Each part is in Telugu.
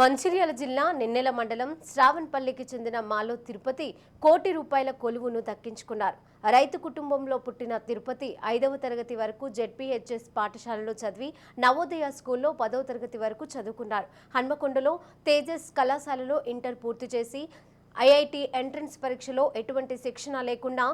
మంచిర్యాల జిల్లా నిన్నెల మండలం శ్రావణపల్లికి చెందిన మాలో తిరుపతి కోటి రూపాయల కొలువును దక్కించుకున్నారు. రైతు కుటుంబంలో పుట్టిన తిరుపతి ఐదవ తరగతి వరకు జెడ్పీహెచ్ఎస్ పాఠశాలలో చదివి నవోదయ స్కూల్లో పదవ తరగతి వరకు చదువుకున్నారు. హన్మకొండలో తేజస్ కళాశాలలో ఇంటర్ పూర్తి చేసి ఐఐటి ఎంట్రన్స్ పరీక్షలో ఎటువంటి శిక్షణ లేకుండా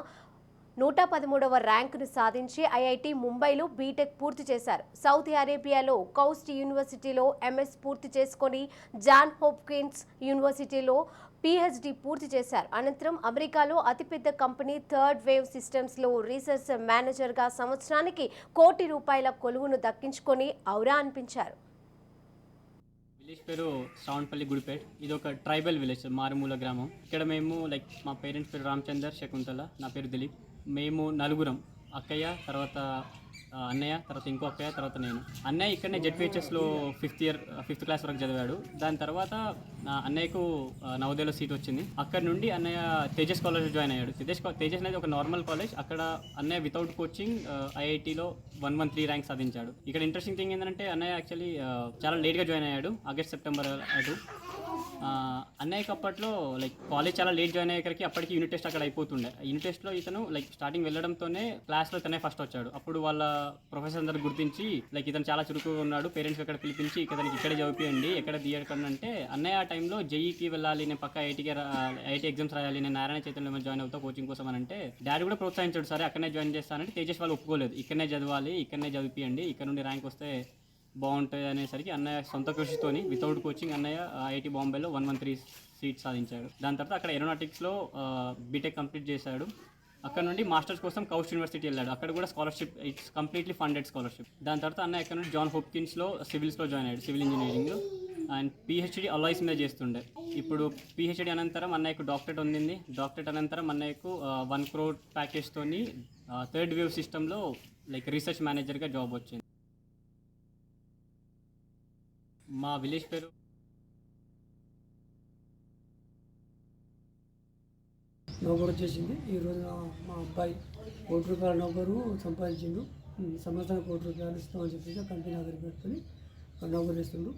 నూట పదమూడవ ర్యాంకును సాధించి ఐఐటి ముంబైలో బీటెక్ పూర్తి చేశారు. సౌదీ అరేబియాలో కౌస్ట్ యూనివర్సిటీలో ఎంఎస్ పూర్తి చేసుకొని జాన్ హోప్కిన్స్ యూనివర్సిటీలో పిహెచ్డి పూర్తి చేశారు. అనంతరం అమెరికాలో అతిపెద్ద కంపెనీ థర్డ్ వేవ్ సిస్టమ్స్లో రీసెర్చ్ మేనేజర్గా సంవత్సరానికి కోటి రూపాయల కొలువును దక్కించుకొని ఔరా అనిపించారు. విలేజ్ పేరు శ్రావణపల్లి గుడిపేట్. ఇది ఒక ట్రైబల్ విలేజ్ మారుమూల గ్రామం. ఇక్కడ మేము లైక్ మా పేరెంట్స్ పేరు రామచందర్ శకుంతల నా పేరు దిలీప్. మేము నలుగురం అక్కయ్య తర్వాత అన్నయ్య తర్వాత ఇంకో అక్కయ్య తర్వాత నేను. అన్నయ్య ఇక్కడనే జెడ్పిహెచ్ఎస్లో ఫిఫ్త్ ఇయర్ ఫిఫ్త్ క్లాస్ వరకు చదివాడు. దాని తర్వాత నా అన్నయ్యకు నవోదయలో సీట్ వచ్చింది. అక్కడ నుండి అన్నయ్య తేజస్ కాలేజ్ జాయిన్ అయ్యాడు. తేజస్ తేజస్ అనేది ఒక నార్మల్ కాలేజ్. అక్కడ అన్నయ్య వితౌట్ కోచింగ్ ఐఐటిలో వన్ వన్ త్రీ ర్యాంక్ సాధించాడు. ఇక్కడ ఇంట్రెస్టింగ్ థింగ్ ఏంటంటే అన్నయ్య యాక్చువల్లీ చాలా లేట్గా జాయిన్ అయ్యాడు. ఆగస్ట్ సెప్టెంబర్ అటు. అన్నయ్యకి అప్పట్లో లైక్ కాలేజ్ చాలా లేట్ జాయిన్ అయ్యేసరికి అప్పటికి యూనిట్ టెస్ట్ అక్కడ అయిపోతుండే. యూనిట్ టెస్ట్లో ఇతను లైక్ స్టార్టింగ్ వెళ్ళడంతోనే క్లాస్లో తనే ఫస్ట్ వచ్చాడు. అప్పుడు వాళ్ళ ప్రొఫెసర్ అందరు గుర్తించి లైక్ ఇతను చాలా చురుకుగా ఉన్నాడు. పేరెంట్స్ అక్కడ పిలిపించి ఇతనికి ఇక్కడే చదివించండి ఎక్కడ తీయకండి అంటే అన్నయ్య ఆ టైంలో జేఈకి వెళ్ళాలి నేను పక్క ఐటీకి ఐటీ ఎగ్జామ్స్ రాయాలి నేను నారాయణ చైతన్యంలో జాయిన్ అవుతా కోచింగ్ కోసం అని అంటే డాడీ కూడా ప్రోత్సహించాడు సరే అక్కడనే జాయిన్ చేస్తానంటే తేజస్ వాళ్ళు ఒప్పుకోలేదు. ఇక్కడనే చదవాలి ఇక్కడనే చదివిపియండి ఇక్కడ నుండి ర్యాంక్ వస్తే బాగుంటుంది అనేసరికి అన్నయ్య సొంత కృషితోని వితౌట్ కోచింగ్ అన్నయ్య ఐఐటి బాంబేలో వన్ వన్ త్రీ సీట్ సాధించాడు. దాని తర్వాత అక్కడ ఏరోనాటిక్స్లో బీటెక్ కంప్లీట్ చేశాడు. అక్కడ నుండి మాస్టర్స్ కోసం కౌస్ట్ యూనివర్సిటీ వెళ్ళాడు. అక్కడ కూడా scholarship it's completely funded scholarship దాని తర్వాత అన్నయ్య అక్కడ నుండి జాన్ హోప్కిన్స్లో సివిల్స్లో జాయిన్ అయ్యాడు సివిల్ ఇంజనీరింగ్లో అండ్ పిహెచ్డి అలాయిస్ మీద చేస్తుండే. ఇప్పుడు పిహెచ్డి అనంతరం అన్నయ్యకు డాక్టరేట్ ఉండింది. డాక్టరేట్ అనంతరం అన్నయ్యకు వన్ క్రోడ్ ప్యాకేజ్తోని థర్డ్ వేవ్ సిస్టంలో లైక్ రీసెర్చ్ మేనేజర్గా జాబ్ వచ్చింది. మా విలేజ్ పేరు నౌకరు వచ్చేసింది. ఈరోజు మా అబ్బాయి కోటి రూపాయల నౌకరు సంపాదించిండు. సంవత్సరానికి కోటి రూపాయలు ఇస్తామని చెప్పేసి కంపెనీ దగ్గర పెట్టుకొని ఆ నౌకరు ఇస్తుండు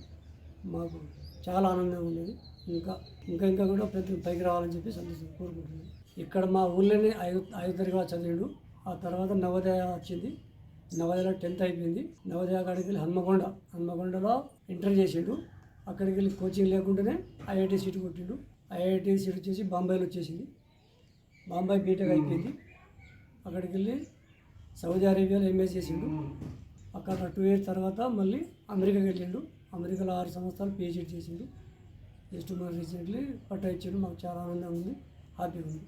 మాకు చాలా ఆనందంగా ఉండేది. ఇంకా ఇంకా ఇంకా కూడా పెద్ద పైకి రావాలని చెప్పి సంతోషం కోరుకుంటున్నాను. ఇక్కడ మా ఊళ్ళోనే ఐదు ఐదు తరగతి చదివాడు. ఆ తర్వాత నవోదయ వచ్చింది. నవోదయలో టెన్త్ అయిపోయింది. నవోదయ కాడికి వెళ్ళి హన్మకొండ హన్మకొండలో ఇంటర్ చేసిండు. అక్కడికి వెళ్ళి కోచింగ్ లేకుండానే ఐఐటి సీట్ కొట్టిండు. ఐఐటి సీట్ వచ్చేసి బాంబేలో వచ్చేసింది. బాంబాయి బీటెక్ అయిపోయింది. అక్కడికి వెళ్ళి సౌదీ అరేబియాలో ఎంఎస్ చేసిండు. అక్కడ టూ ఇయర్స్ తర్వాత మళ్ళీ అమెరికాకి వెళ్ళిండు. అమెరికాలో ఆరు సంవత్సరాలు పిహెచ్డి చేసిండు. జస్ట్ మన రీసెంట్లీ పట్టా ఇచ్చిండు. మాకు చాలా ఆనందంగా ఉంది. హ్యాపీగా ఉంది.